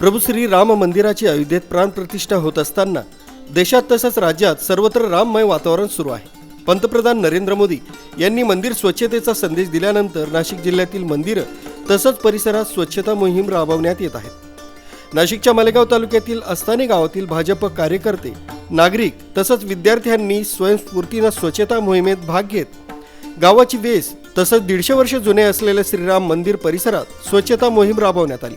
प्रभू श्री राम मंदिराची अयोध्येत प्राणप्रतिष्ठा होत असताना देशात तसंच राज्यात सर्वत्र राममय वातावरण सुरू आहे. पंतप्रधान नरेंद्र मोदी यांनी मंदिर स्वच्छतेचा संदेश दिल्यानंतर नाशिक जिल्ह्यातील मंदिरं तसंच परिसरात स्वच्छता मोहीम राबवण्यात येत आहे नाशिकच्या मालेगाव तालुक्यातील अस्ताने गावातील भाजप कार्यकर्ते नागरिक तसंच विद्यार्थ्यांनी स्वयंस्फूर्तीनं स्वच्छता मोहिमेत भाग घेत गावाची वेस तसंच दीडशे वर्ष जुने असलेल्या श्रीराम मंदिर परिसरात स्वच्छता मोहीम राबवण्यात आली.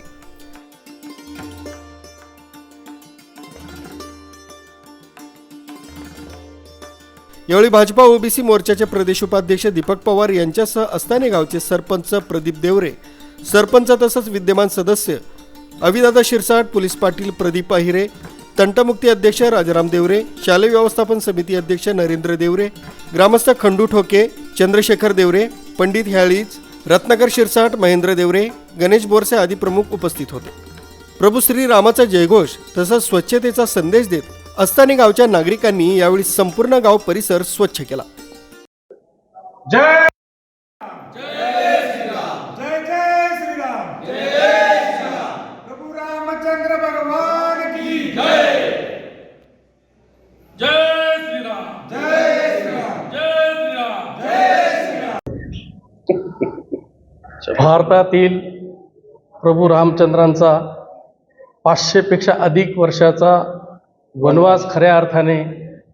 यावेळी भाजपा ओबीसी मोर्चाचे प्रदेश उपाध्यक्ष दीपक पवार यांच्यासह अस्ताने गावचे सरपंच प्रदीप देवरे सरपंच तसंच विद्यमान सदस्य अविदादा शिरसाट पोलीस पाटील प्रदीप अहिरे तंटमुक्ती अध्यक्ष राजाराम देवरे शालेय व्यवस्थापन समिती अध्यक्ष नरेंद्र देवरे ग्रामस्थ खंडू ठोके चंद्रशेखर देवरे पंडित ह्याळीज रत्नाकर शिरसाट महेंद्र देवरे गणेश बोरसे आदी प्रमुख उपस्थित होते. प्रभू श्री रामाचा जयघोष तसंच स्वच्छतेचा संदेश देत अस्ताने गावच्या नागरिकांनी यावेळी संपूर्ण गाव परिसर स्वच्छ केला. जय भारतातील प्रभू रामचंद्रांचा पाचशेपेक्षा अधिक वर्षाचा वनवास खऱ्या अर्थाने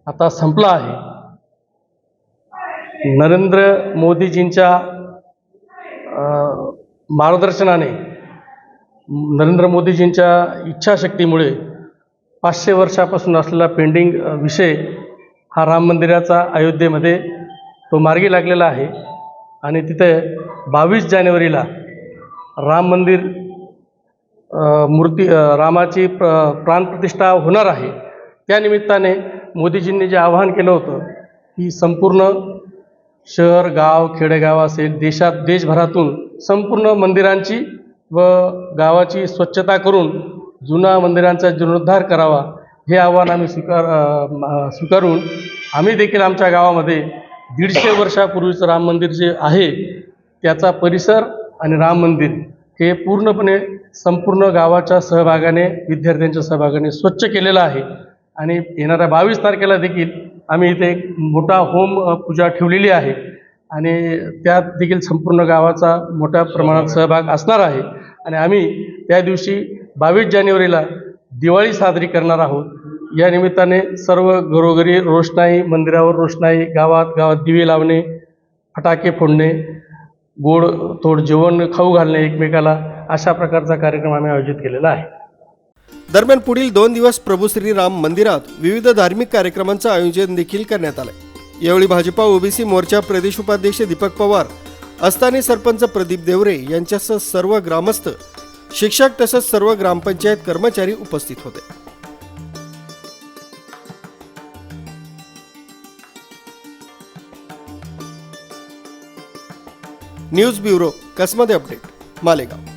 आता संपला आहे. नरेंद्र मोदीजींच्या मार्गदर्शनाने नरेंद्र मोदीजींच्या इच्छाशक्तीमुळे पाचशे वर्षापासून असलेला पेंडिंग विषय हा राम मंदिराचा अयोध्येमध्ये तो मार्गी लागलेला आहे. आणि तिथे बावीस जानेवारीला राम मंदिर मूर्ती रामाची प्र प्राणप्रतिष्ठा होणार आहे. त्यानिमित्ताने मोदीजींनी जे आवाहन केलं होतं की संपूर्ण शहर गाव खेडेगाव असेल देशात देशभरातून संपूर्ण मंदिरांची व गावाची स्वच्छता करून जुना मंदिरांचा जीर्णोद्धार करावा हे आव्हान आम्ही स्वीकार स्वीकारून आम्ही देखील आमच्या गावामध्ये दीडशे वर्षापूर्वीचं राम मंदिर जे आहे त्याचा परिसर आणि राम मंदिर हे पूर्णपणे संपूर्ण गावाच्या सहभागाने विद्यार्थ्यांच्या सहभागाने स्वच्छ केलेलं आहे. आणि येणाऱ्या बावीस तारखेला देखील आम्ही इथे एक मोठा होम पूजा ठेवलेली आहे. आणि त्यात देखील संपूर्ण गावाचा मोठ्या प्रमाणात सहभाग असणार आहे. आणि आम्ही त्या दिवशी बावीस जानेवारीला दिवाळी साजरी करणार आहोत. या निमित्ताने सर्व घरोघरी रोषणाई मंदिरावर रोषणाई गावात गावात दिवे लावणे फटाके फोडणे गोड थोड जेवण खाऊ घालणे एकमेकाला अशा प्रकारचा कार्यक्रम आम्ही आयोजित केलेला आहे. दरम्यान पुढील दोन दिवस प्रभू श्रीराम मंदिरात विविध धार्मिक कार्यक्रमांचं आयोजन देखील करण्यात आलंय. यावेळी भाजपा ओबीसी मोर्चा प्रदेश उपाध्यक्ष दीपक पवार अस्थानी सरपंच प्रदीप देवरे यांच्यासह सर्व ग्रामस्थ शिक्षक तसंच सर्व ग्रामपंचायत कर्मचारी उपस्थित होते. न्यूज ब्युरो कसमध्ये अपडेट मालेगाव.